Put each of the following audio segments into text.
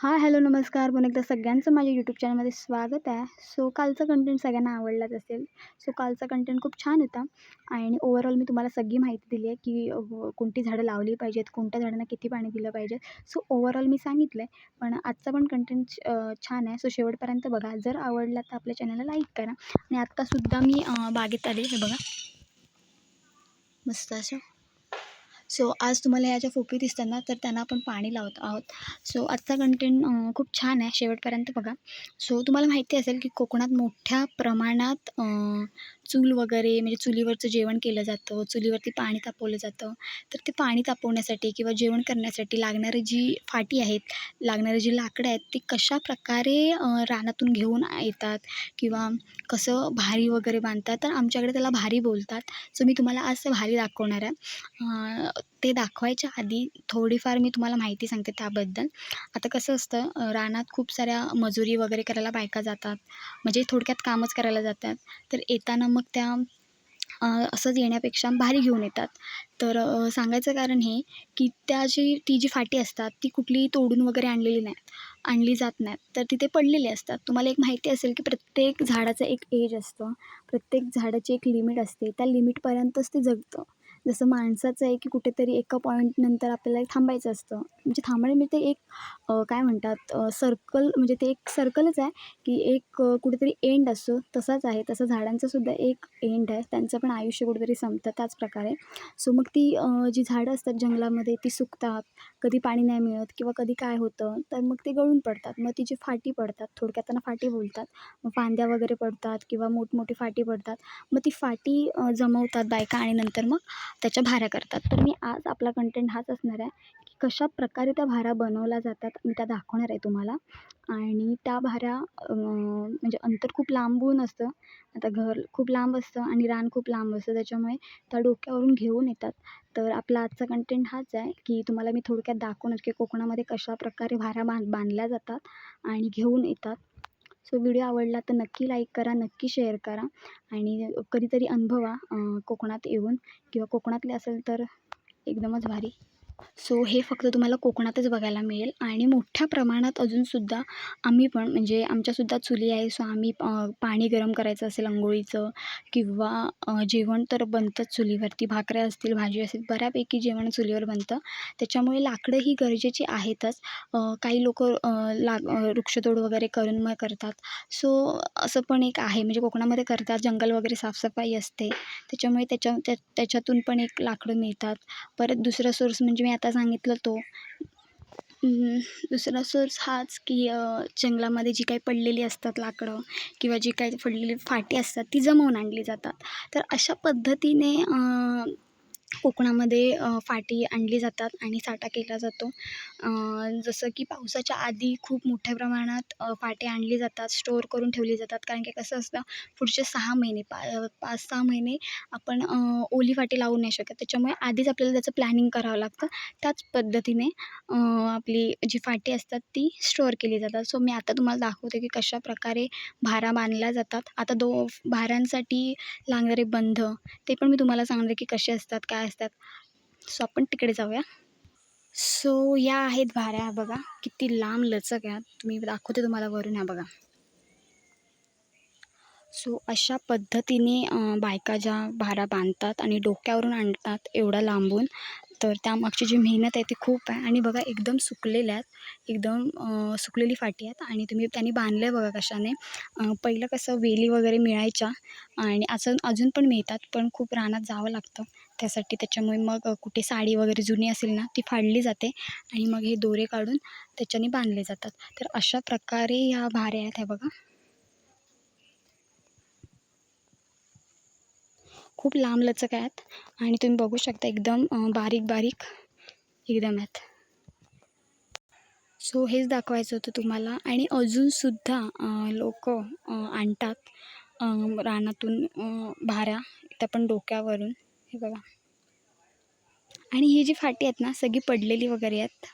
हां हॅलो नमस्कार. पुन्हा एकदा सगळ्यांचं माझ्या यूट्यूब चॅनलमध्ये स्वागत आहे. सो कालचा कंटेंट सगळ्यांना आवडलाच असेल. सो कालचा कंटेंट खूप छान होता. आणि ओव्हरऑल मी तुम्हाला सगळी माहिती दिली आहे की कोणती झाडं लावली पाहिजेत कोणत्या झाडांना किती पाणी दिलं पाहिजे. सो ओव्हरऑल मी सांगितलं आहे पण आजचा पण कंटेंट छान आहे. सो शेवटपर्यंत बघा. जर आवडला तर आपल्या चॅनलला लाईक करा. आणि आत्तासुद्धा मी बागेत आले. हे बघा. मस्त असं. सो आज तुम्हाला ह्या ज्या फोपी दिसतात ना तर त्यांना आपण पाणी लावत आहोत. सो आजचा कंटेंट खूप छान आहे शेवटपर्यंत बघा. सो तुम्हाला माहिती असेल की कोकणात मोठ्या प्रमाणात चूल वगैरे म्हणजे चुलीवरचं जेवण केलं जातं चुलीवरती पाणी तापवलं जातं. तर ते पाणी तापवण्यासाठी किंवा जेवण करण्यासाठी लागणारी जी फाटी आहेत लागणारी जी लाकडं आहेत ती कशा प्रकारे रानातून घेऊन येतात किंवा कसं भारी वगैरे बांधतात तर आमच्याकडे त्याला भारी बोलतात. सो मी तुम्हाला आज ते भारी दाखवणार आहे. ते दाखवायच्या आधी थोडीफार मी तुम्हाला माहिती सांगते त्याबद्दल. आता कसं असतं रानात खूप साऱ्या मजुरी वगैरे करायला बायका जातात. म्हणजे थोडक्यात कामच करायला जातात. तर येताना मग त्या असंच येण्यापेक्षा भारी घेऊन येतात. तर सांगायचं कारण हे की त्या जी ती जी फाटी असतात ती कुठली तोडून वगैरे आणलेली नाहीत. आणली जात नाहीत. तर तिथे पडलेली असतात. तुम्हाला एक माहिती असेल की प्रत्येक झाडाचं एक एज असतं. प्रत्येक झाडाची एक लिमिट असते. त्या लिमिटपर्यंतच ते जगतं. जसं माणसाचं आहे की कुठेतरी एका पॉईंटनंतर आपल्याला थांबायचं असतं. म्हणजे थांबणे म्हणजे ते एक काय म्हणतात सर्कल म्हणजे ते एक सर्कलच आहे की एक कुठेतरी एंड असतो तसाच आहे. तसं झाडांचंसुद्धा एक एंड आहे. त्यांचं पण आयुष्य कुठेतरी संपतं त्याच प्रकारे. सो मग ती जी झाडं असतात जंगलामध्ये ती सुकतात. कधी पाणी नाही मिळत किंवा कधी काय होतं तर मग ते गळून पडतात. मग तिची फाटी पडतात थोडक्यात त्यांना फाटी बोलतात. मग फांद्या वगैरे पडतात किंवा मोठमोठी फाटी पडतात. मग ती फाटी जमवतात बायका आणि नंतर मग त्याच्या भाऱ्या करतात. तर मी आज आपला कंटेंट हाच असणार आहे कशा प्रकारे त्या भाऱ्या बनवल्या जातात मी त्या दाखवणार आहे तुम्हाला. आणि त्या भाऱ्या म्हणजे अंतर खूप लांबून असतं. आता घर खूप लांब असतं आणि रान खूप लांब असतं. त्याच्यामुळे त्या डोक्यावरून घेऊन येतात. तर आपला आजचा कंटेंट हाच आहे की तुम्हाला मी थोडक्यात दाखवणार की कोकणामध्ये कशा प्रकारे भाऱ्या बांध बांधल्या जातात आणि घेऊन येतात. सो व्हिडिओ आवडला तर नक्की लाईक करा नक्की शेअर करा आणि कधीतरी अनुभवा कोकणात येऊन. किंवा कोकणातले असेल तर एकदमच भारी. सो हे फक्त तुम्हाला कोकणातच बघायला मिळेल आणि मोठ्या प्रमाणात अजूनसुद्धा आम्ही पण म्हणजे आमच्यासुद्धा चुली आहे सो आम्ही पाणी गरम करायचं असेल अंघोळीचं किंवा जेवण तर बनतंच चुलीवरती भाकऱ्या असतील भाजी असेल बऱ्यापैकी जेवण चुलीवर बनतं. त्याच्यामुळे लाकडं ही गरजेची आहेतच. काही लोक लाग वृक्षतोड वगैरे करून मग करतात. सो असं पण एक आहे म्हणजे कोकणामध्ये करतात जंगल वगैरे साफसफाई असते. त्याच्यामुळे त्याच्या त्या त्याच्यातून पण एक लाकडं मिळतात. परत दुसरा सोर्स म्हणजे मी आता सांगितलं तो. दुसरा सोर्स हाच की जंगलामध्ये जी काही पडलेली असतात लाकडं किंवा जी काही पडलेली फाटी असतात ती जमवून आणली जातात. तर अशा पद्धतीने कोकणामध्ये फाटी आणली जातात आणि साठा केला जातो. जसं की पावसाच्या आधी खूप मोठ्या प्रमाणात फाटे फाटी आणली जातात स्टोअर करून ठेवली जातात. कारण की कसं असतं पुढचे सहा महिने पा पाच सहा महिने आपण ओली फाटी लावू नाही शकत. त्याच्यामुळे आधीच आपल्याला त्याचं प्लॅनिंग करावं लागतं. त्याच पद्धतीने आपली जी फाटी असतात ती स्टोअर केली जातात. सो मी आता तुम्हाला दाखवते की कशाप्रकारे भारा बांधल्या जातात. आता दो भाऱ्यांसाठी लागणारे बंध ते पण मी तुम्हाला सांगणार की कसे असतात काय असतात. सो आपण तिकडे जाऊया. सो या आहेत भाऱ्या बघा. किती लांब लचक आहेत तुम्ही दाखवते तुम्हाला वरून ह्या बघा. सो अशा पद्धतीने बायका ज्या भारा बांधतात आणि डोक्यावरून आणतात एवढ्या लांबून तर त्यामागची जी मेहनत आहे ती खूप आहे. आणि बघा एकदम सुकलेल्या आहेत. एकदम सुकलेली फाटी आहेत. आणि तुम्ही त्यांनी बांधलं आहे बघा कशाने. पहिलं कसं वेली वगैरे मिळायच्या. आणि असं अजून पण मिळतात पण खूप रानात जावं लागतं. त्यासाठी त्याच्यामुळे मग कुठे साडी वगैरे जुनी असेल ना ती फाडली जाते. आणि मग हे दोरे काढून त्याच्याने बांधले जातात. तर अशा प्रकारे ह्या भाऱ्या आहेत ह्या बघा. खूप लांबलचक आहेत आणि तुम्ही बघू शकता एकदम बारीक बारीक एकदम आहेत. सो हेच दाखवायचं होतं तुम्हाला. आणि अजूनसुद्धा लोक आणतात रानातून भाऱ्या त्या पण डोक्यावरून. हे बघा. आणि ही जी फाटी आहेत ना सगळी पडलेली वगैरे आहेत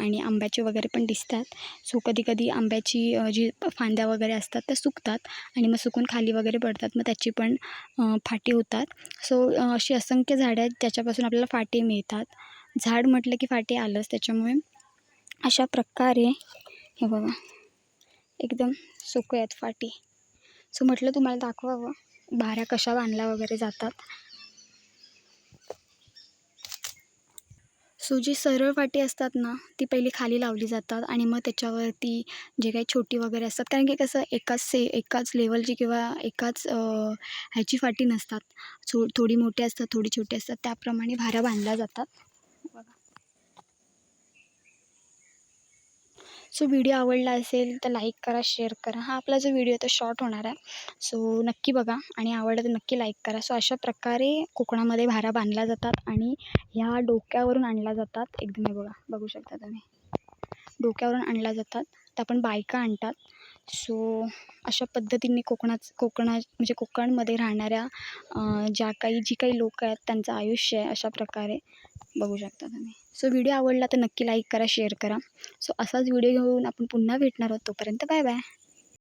आणि आंब्याची वगैरे पण दिसतात. सो कधी कधी आंब्याची जी फांद्या वगैरे असतात त्या सुकतात आणि मग सुकून खाली वगैरे पडतात. मग त्याची पण फाटी होतात. सो अशी असंख्य झाडं आहेत ज्याच्यापासून आपल्याला फाटी मिळतात. झाड म्हटलं की फाटी आलंच त्याच्यामुळे अशा प्रकारे हे बघा एकदम सुकू आहेत फाटी. सो म्हटलं तुम्हाला दाखवावं बाऱ्या कशा बांधल्या वगैरे जातात. सो जी सरळ फाटी असतात ना ती पहिली खाली लावली जातात आणि मग त्याच्यावरती जे काही छोटी वगैरे असतात कारण की कसं एकाच से एकाच लेवलची किंवा एकाच ह्याची फाटी नसतात. सो थोडी मोठी असतात थोडी छोटी असतात त्याप्रमाणे भाऱ्या बांधल्या जातात. सो व्हिडिओ आवडला असेल तर लाईक करा शेअर करा. हा आपला जो व्हिडिओ तो शॉर्ट होणार आहे. सो नक्की बघा आणि आवडलं तर नक्की लाईक करा. सो अशा प्रकारे कोकणामध्ये भाऱ्या बांधल्या जातात आणि ह्या डोक्यावरून आणल्या जातात. एकदम हे बघा बघू शकता तुम्ही. डोक्यावरून आणल्या जातात. त्या पण बायका आणतात. सो अशा पद्धतीने कोकणाच कोकणा म्हणजे कोकणमध्ये राहणाऱ्या ज्या काही जी काही लोक आहेत त्यांचं आयुष्य आहे अशा प्रकारे. बघू शकता तुम्ही. सो व्हिडिओ आवडला तर नक्की लाईक करा शेअर करा. सो असाच व्हिडिओ घेऊन आपण पुन्हा भेटणार आहोत. तोपर्यंत बाय बाय